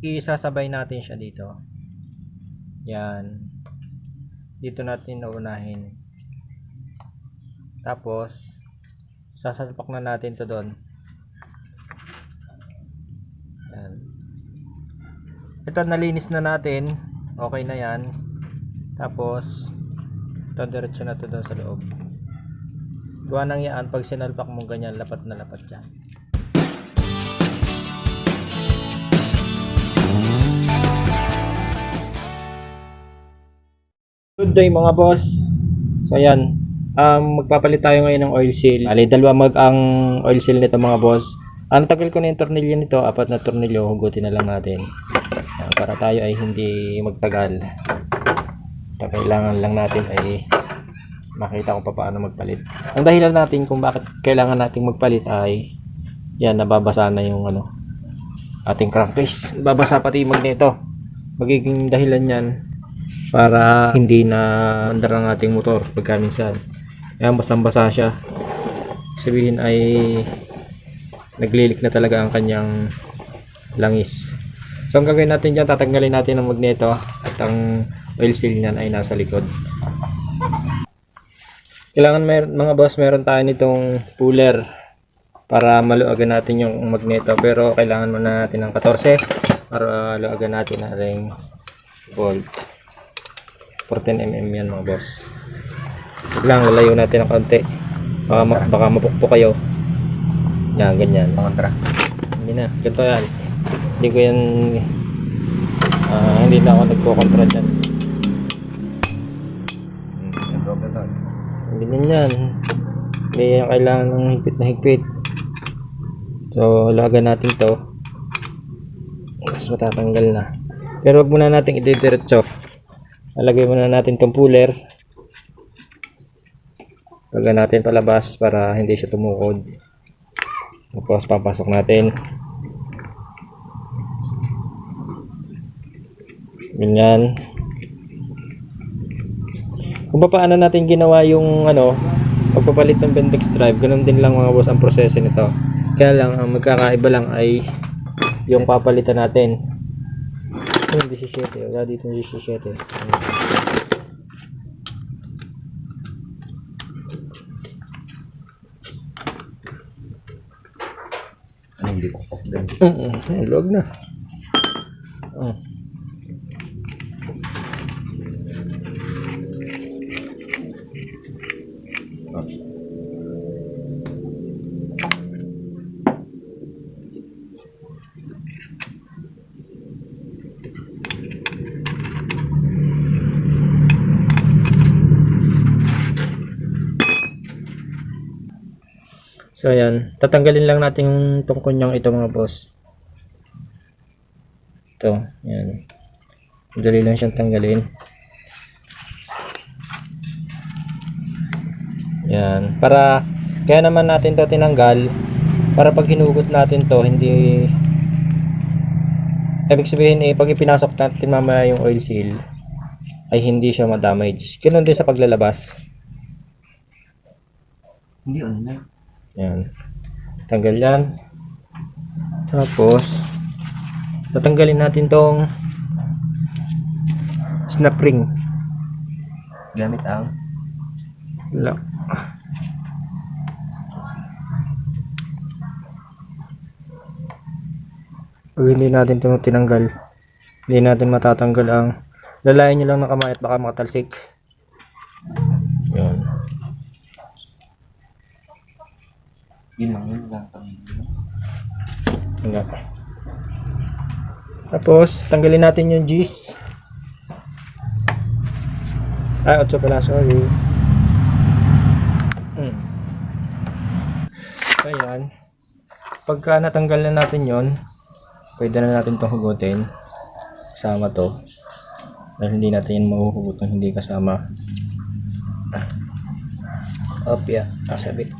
isasabay natin siya dito. Yan. Dito natin naunahin. Tapos, sasalpak na natin to doon. Yan. Ito, nalinis na natin. Okay na yan. Tapos, ito, diretso na to doon sa loob. Gawa nang yan, pag sinalpak mo ganyan, lapat na lapat yan. Good day mga boss. So ayan, um, magpapalit tayo ngayon ng oil seal. Ali, dalawa mag ang oil seal nito mga boss. Ang tagal ko na yung tornilyo nito, apat na tornilyo, hugutin na lang natin. Para tayo ay hindi magtagal. Ito, kailangan lang natin ay makita kung paano magpalit. Ang dahilan natin kung bakit kailangan nating magpalit ay yan, nababasa na yung ano, ating crankcase. Babasa pati yung magneto. Magiging dahilan yan para hindi na andar ang ating motor pagka minsan. Ayan, basang-basa siya. Sabihin ay naglilik na talaga ang kanyang langis. So, ang gagawin natin dyan, tatanggalin natin ang magneto at ang oil seal niyan ay nasa likod. Kailangan mer mga boss, meron tayo nitong puller para maluagan natin yung magneto. Pero kailangan muna natin ng 14 para luagan natin ang ring bolt. 14mm yan mga boss. Wag lang, lalayo natin ng kaunti. Baka, ma- baka mapukto kayo. Yan, ganyan. Kontra. Hindi na, ganito yan. Hindi ko yan, ah, hindi na ako nagko-contra dyan. Ganyan yan. Hindi yan kailangan ng higpit na higpit. So, lagan natin to. Tapos matatanggal na. Pero wag muna natin ididiretso. Lalagay muna natin tong puller. Lagyan natin palabas para hindi siya tumukod. Tapos papasok natin. Ganyan. Kung paano natin ginawa yung ano, pagpapalit ng Bendex drive, ganun din lang mga boss ang proseso nito. Kaya lang, ang magkakaiba lang ay yung papalitan natin. Yung 17, wala dito yung 17. Ano din. Mm -mm, luwag na. Mm. So ayan, tatanggalin lang natin yung tungkol niyang ito mga boss. Ito, yan. Madali lang siyang tanggalin. Yan, para kaya naman natin to tinanggal para pag hinugot natin to hindi ibig sabihin eh pag ipinasok natin mamaya yung oil seal ay hindi siya ma-damage. Ganun din sa paglalabas. Hindi ano na. Yan. Tanggal yan. Tapos, tatanggalin natin tong snap ring. Gamit ang Lock. Pag hindi natin ito tinanggal, hindi natin matatanggal ang lalayan nyo lang ng kamay at baka makatalsik. Yun lang yun lang. Nga. Tapos, tanggalin natin yung G's. Ay, 8 pala, sorry. Hmm. Ayan. Pagka natanggal na natin yon, pwede na natin itong hugutin. Kasama to. Dahil hindi natin yan mahuhugot kung hindi kasama. Up, yeah. Nasabit.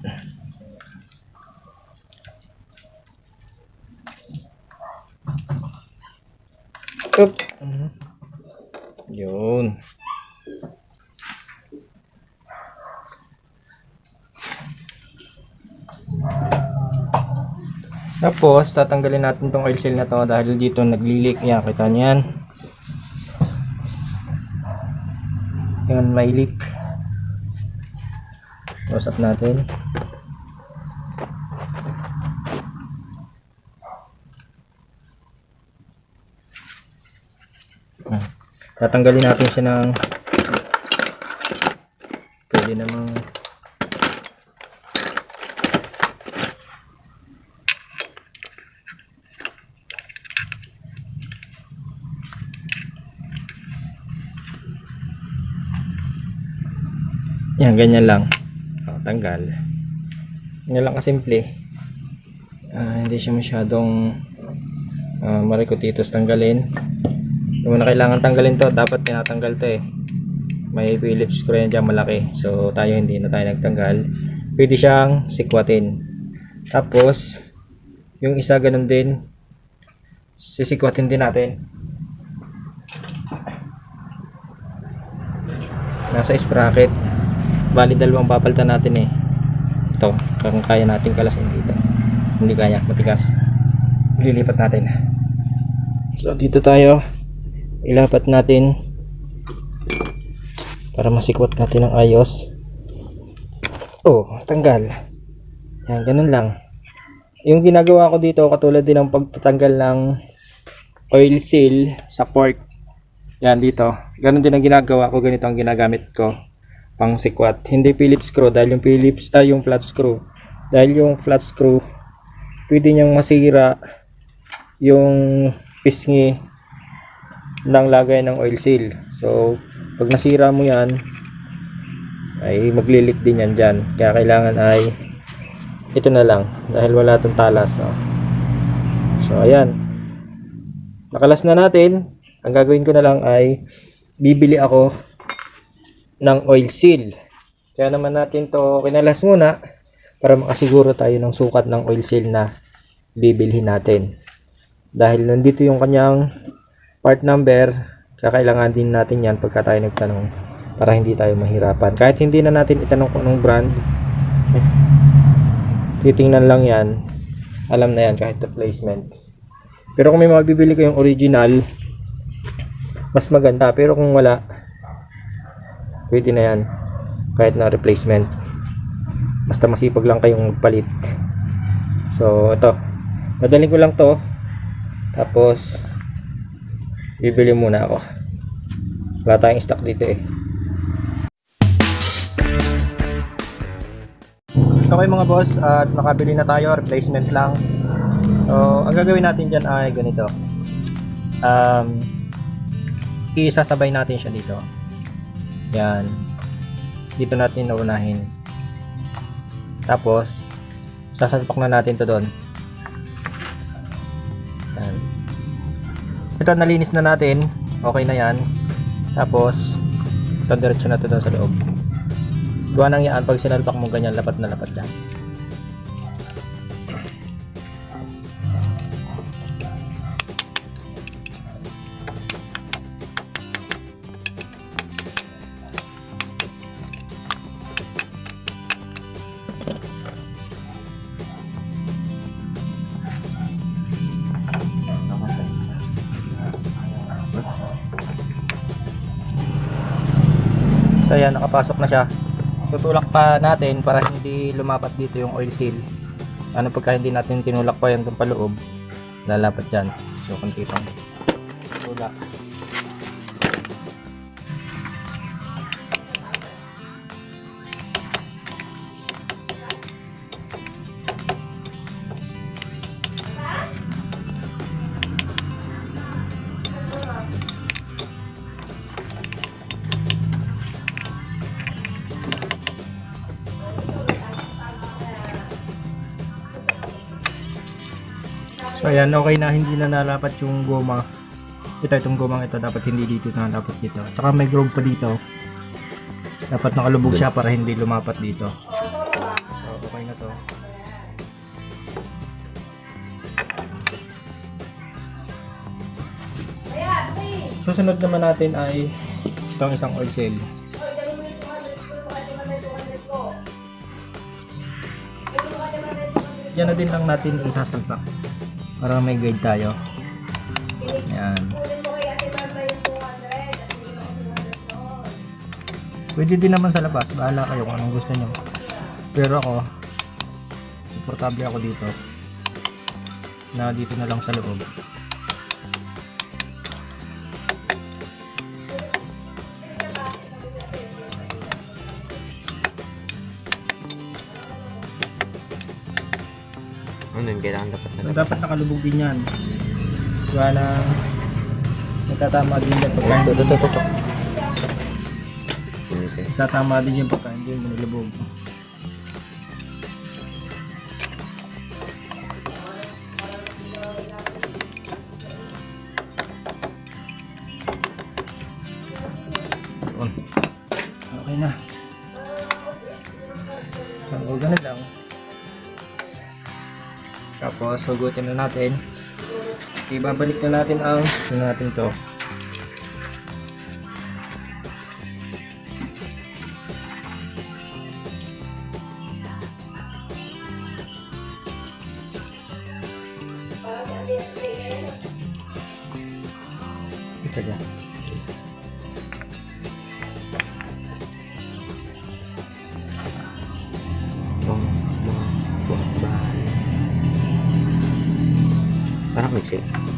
Up. Mhm. Yun. Tapos, tatanggalin natin tong oil seal na to dahil dito nagli-leak. Yan, kita niyo yan. Yan, may leak. Close up natin. Tatanggalin natin siya ng pwede namang Yan, ganyan lang. O, tanggal. Ganyan lang kasimple. Ah, hindi siya masyadong uh, marikutitos tanggalin. Yung na kailangan tanggalin to, dapat tinatanggal to eh. May Phillips screw yan dyan malaki. So, tayo hindi na tayo nagtanggal. Pwede siyang sikwatin. Tapos, yung isa ganun din, sisikwatin din natin. Nasa sprocket. Bali dalawang papalitan natin eh. Ito, kung kaya natin kalasin dito. Hindi kaya, matigas. Lilipat natin. So dito tayo. Ilapat natin para masikwat natin ng ayos. Oh, tanggal. Yan, ganun lang. Yung ginagawa ko dito, katulad din ng pagtatanggal ng oil seal sa fork. Yan, dito. Ganun din ang ginagawa ko. Ganito ang ginagamit ko pang sikwat. Hindi Phillips screw dahil yung Phillips ah yung flat screw. Dahil yung flat screw pwede niyang masira yung pisngi ng lagay ng oil seal. So, pag nasira mo yan ay maglilik din yan dyan. Kaya kailangan ay ito na lang dahil wala itong talas. No? So, ayan. Nakalas na natin. Ang gagawin ko na lang ay bibili ako ng oil seal. Kaya naman natin to kinalas muna para makasiguro tayo ng sukat ng oil seal na bibilhin natin. Dahil nandito yung kanyang part number, kailangan din natin yan pagka tayo nagtanong para hindi tayo mahirapan. Kahit hindi na natin itanong kung anong brand, eh, titingnan lang yan. Alam na yan kahit replacement. Pero kung may mabibili kayong original, mas maganda. Pero kung wala, pwede na yan kahit na replacement basta masipag lang kayong magpalit so ito madaling ko lang to tapos bibili muna ako wala tayong stock dito eh okay mga boss at nakabili na tayo replacement lang so ang gagawin natin dyan ay ganito um, isasabay natin siya dito yan. Dito natin naunahin. Tapos, sasalpak na natin to doon. Ito, nalinis na natin. Okay na yan. Tapos, ito, diretso na to doon sa loob. Gawa nang yan, pag sinalpak mo ganyan, lapat na lapat yan. Ayan, nakapasok na siya. Tutulak pa natin para hindi lumapat dito yung oil seal. Ano pagka hindi natin tinulak pa yan doon pa loob, lalapat dyan. So konti pang tulak. Ayan, okay na hindi na nalapat yung goma. Ito itong gomang ito dapat hindi dito nalapat dito. Tsaka may groove pa dito. Dapat nakalubog siya para hindi lumapat dito. So okay na to. Susunod naman natin ay itong isang oil seal. Diyan na din lang natin isasalpak. Para may guide tayo. Yan. Pwede din naman sa labas. Bahala kayo kung anong gusto nyo. Pero ako, komportable ako dito. Na dito na lang sa loob. Ano yun? Kailangan dapat So, dapat nakalubog din yan. Wala natatama din yan pagka hindi. Ito, ito, ito. Okay. Natatama din yan pagka hindi mo nilubog. Tapos, hugutin na natin. Ibabalik na natin ang ano natin to. Ito dyan. Institute.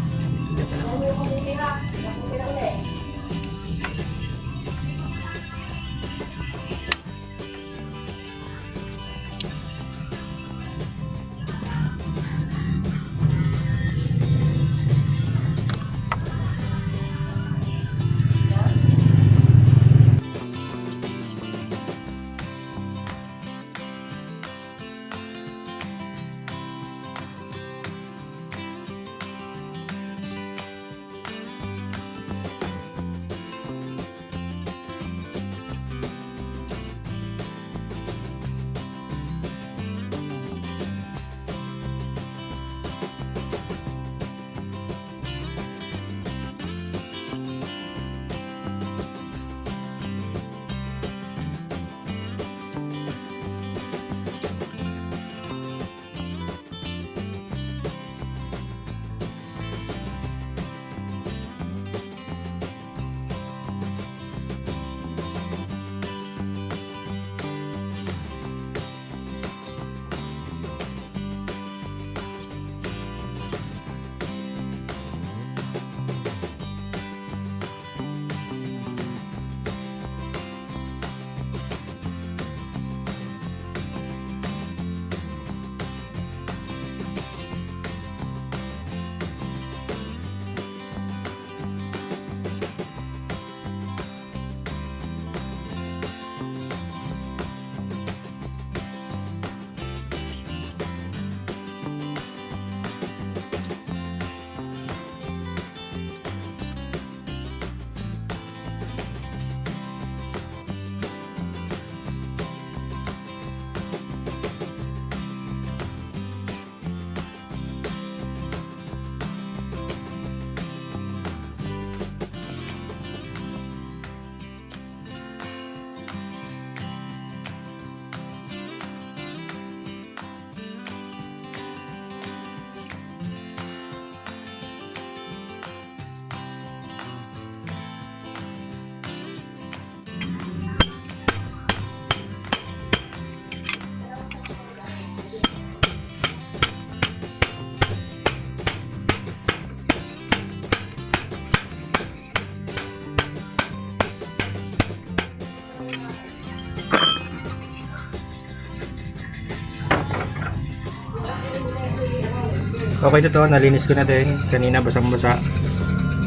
Okay na to, nalinis ko na din. Kanina basang-basa.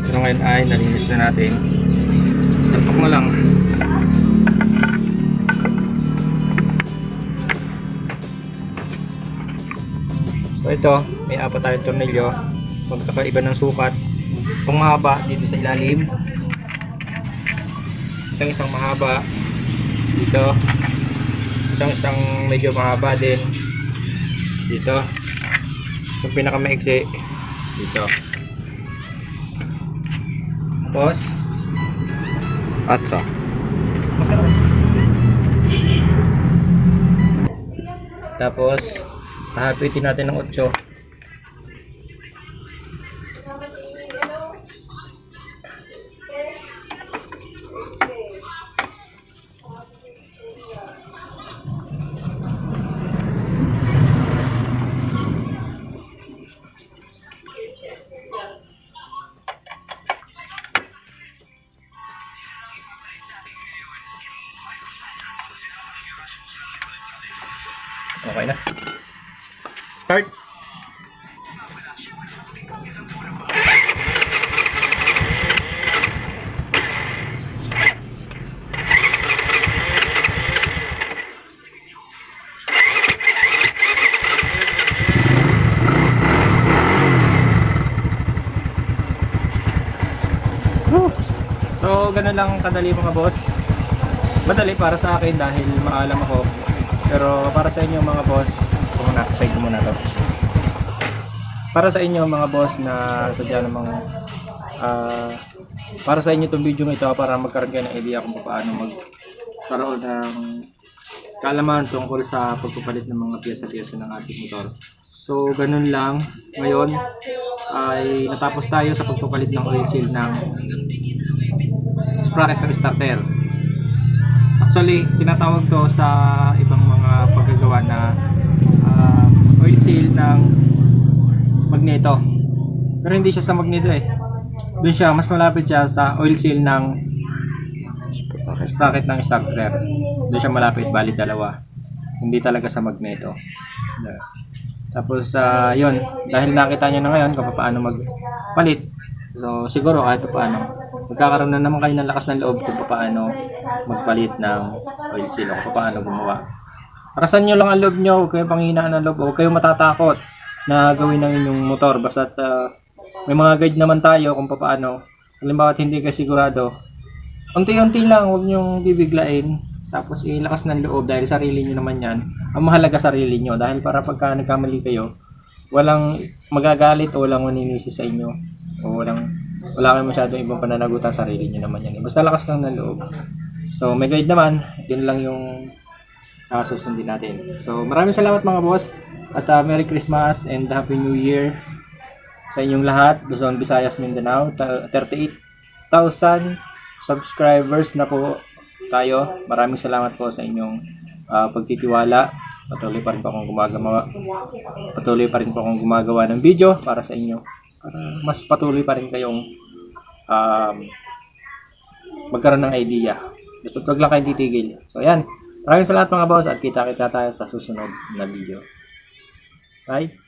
Pero ngayon ay nalinis na natin. Salpak mo lang. So ito, may apat tayong tornilyo. Magkakaiba ng sukat. Itong mahaba dito sa ilalim. Itong isang mahaba dito. Itong isang medyo mahaba din dito. Yung pinakamaiksi dito. Tapos, Atsa. masarap. Tapos, Hahapitin natin ng 8. Okay na. Start. So, ganun lang kadali mga boss. Madali para sa akin dahil maalam ako. Pero para sa inyo mga boss, muna, try ko muna to. Para sa inyo mga boss na sadya namang ah, para sa inyo itong video ito para magkaroon kayo ng idea kung paano magkaroon ng kaalaman tungkol sa pagpapalit ng mga piyesa-piyesa ng ating motor. So, ganun lang. Ngayon ay natapos tayo sa pagpapalit ng oil seal ng sprocket starter. Actually, tinatawag to sa ibang mga paggagawa na um, oil seal ng magneto. Pero hindi siya sa magneto eh. Doon siya, mas malapit siya sa oil seal ng sprocket ng starter. Doon siya malapit, bali dalawa. Hindi talaga sa magneto. Tapos, ah, yun, dahil nakita nyo na ngayon kung paano magpalit. So, siguro kahit paano, magkakaroon na naman kayo ng lakas ng loob kung paano magpalit ng oil seal o paano gumawa. Akasan nyo lang ang loob nyo, huwag kayong panghinaan ng loob, huwag kayong matatakot na gawin ng inyong motor. Basta may mga guide naman tayo kung paano. Halimbawa, hindi kayo sigurado, unti-unti lang, huwag nyong bibiglain. Tapos ilakas ng loob dahil sarili nyo naman yan. Ang mahalaga sarili nyo dahil para pagka nagkamali kayo, walang magagalit o walang maninisi sa inyo. O walang, wala kayong masyadong ibang pananagutan sarili nyo naman yan. Basta lakas lang ng loob. So may guide naman, yun lang yung uh, susundin natin. So maraming salamat mga boss at uh, Merry Christmas and Happy New Year sa inyong lahat. Luzon, Visayas, Mindanao. Ta- 38,000 subscribers na po tayo. Maraming salamat po sa inyong ah, pagtitiwala. Patuloy pa rin po akong gumagawa. Patuloy pa rin po akong gumagawa ng video para sa inyo. Para mas patuloy pa rin kayong um, magkaroon ng idea. Just huwag lang kayong titigil. So, yan. Maraming salamat mga boss at kita-kita tayo sa susunod na video. Bye!